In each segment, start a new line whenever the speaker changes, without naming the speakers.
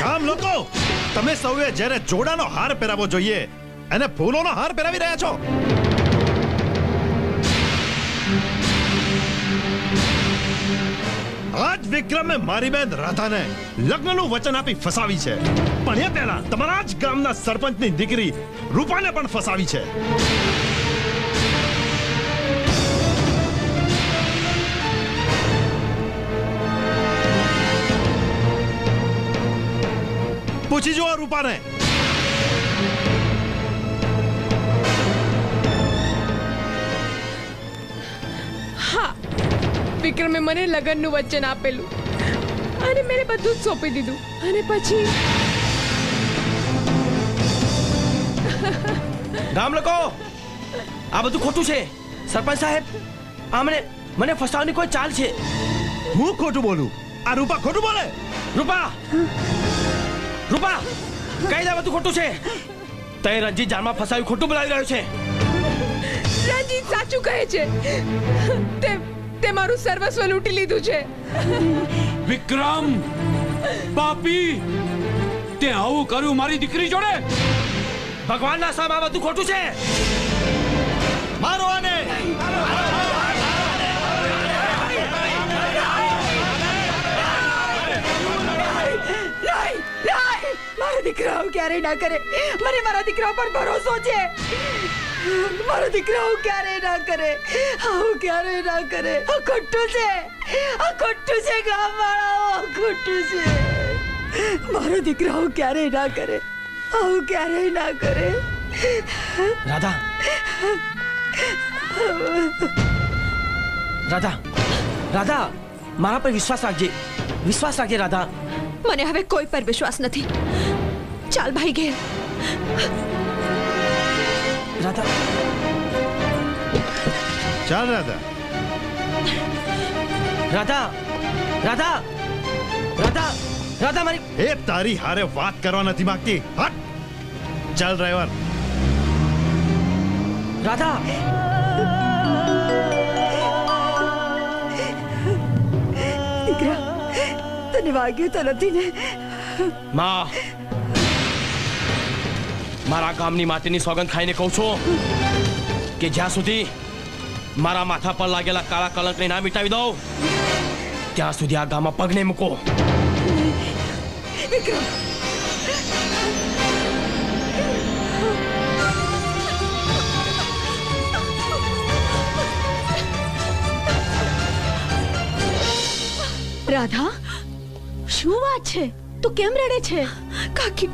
કામ લોકો, તમે સૌએ જ્યારે જોડાનો હાર પહેરાવો જોઈએ અને ફૂલોનો હાર પહેરાવી રહ્યા છો. આજ વિક્રમે મારી બેન રાધાને લગ્નનું વચન આપી ફસાવી છે. પણ એ પહેલા તમારા જ ગામના સરપંચની દીકરી રૂપાને પણ ફસાવી છે. પૂછી જુઓ રૂપાને.
હા વિક્રમે મને લગ્નનું વચન આપેલું અને મેં બધું જ સોંપી દીધું. અને પછી
ગામ લોકો આ બધું ખોટું છે. સરપંચ સાહેબ આ મને મને ફસાવવાની કોઈ ચાલ છે.
હું ખોટું બોલું? આ રૂપા ખોટું બોલે?
રૂપા! રૂપા કઈ દે બધું ખોટું છે? તે રંજીત જાનમાં ફસાવી ખોટું બોલાવી રહ્યો છે.
રંજીત સાચું કહે છે. તે તે મારું સર્વસ્વ લૂંટી લીધું છે.
વિક્રમ પાપી તે આવું કર્યું મારી દીકરી જોડે?
ભગવાનના સામે આ બધું ખોટું છે.
મારો આને.
મારો દીકરો આવું ક્યારેય ના કરે. મને મારા દીકરા પર ભરોસો છે. મારો દીકરાઓ ક્યારેય ના કરે. આવું ક્યારેય ના કરે. આ ખોટું છે. આ ખોટું છે ગામ વાળાઓ આ ખોટું છે. મારો દીકરો આવું ક્યારેય ના કરે. આવું ક્યારેય ના કરે.
રાધા. રાધા. રાધા મારા પર વિશ્વાસ રાખજે. વિશ્વાસ રાખજે રાધા.
મને હવે કોઈ પર વિશ્વાસ નથી. ચાલ ભાઈ ઘેર
રાધા
ચાલ રાધા
રાધા રાધા રાધા રાધા મારી
એ તારી હારે વાત કરવા નથી માંગતી હટ ચાલ ડ્રાઈવર
રાધા
દીકરા તને વાગ્યું તો નથી ને
માં મારા ગામની માટીની સોગંદ ખાઈને કહું છું કે જ્યાં સુધી મારા માથા પર લાગેલા કાળા કલંકને ના મિટાવી દઉં ત્યાં સુધી આ ગામમાં પગને મૂકો.
વિક્રમ રાધા શું વાત છે? તું કેમ રડે છે? કાકી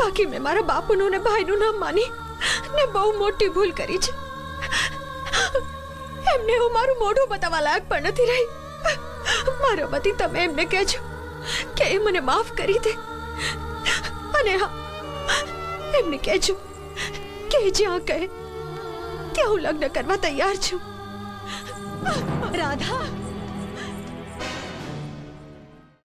કાકી મેં મારા બાપુનું ને ભાઈનું નામ માની ને બહુ મોટી ભૂલ કરી છે. એમને હું મારું મોઢું બતાવવા લાયક પણ નથી રહી. મારો પતિ તમે એમને કહેજો કે એ મને માફ કરી દે. અને હા, એમને કહેજો કે જ્યાં કહે, ત્યાં હું લગ્ન કરવા તૈયાર છું. રાધા!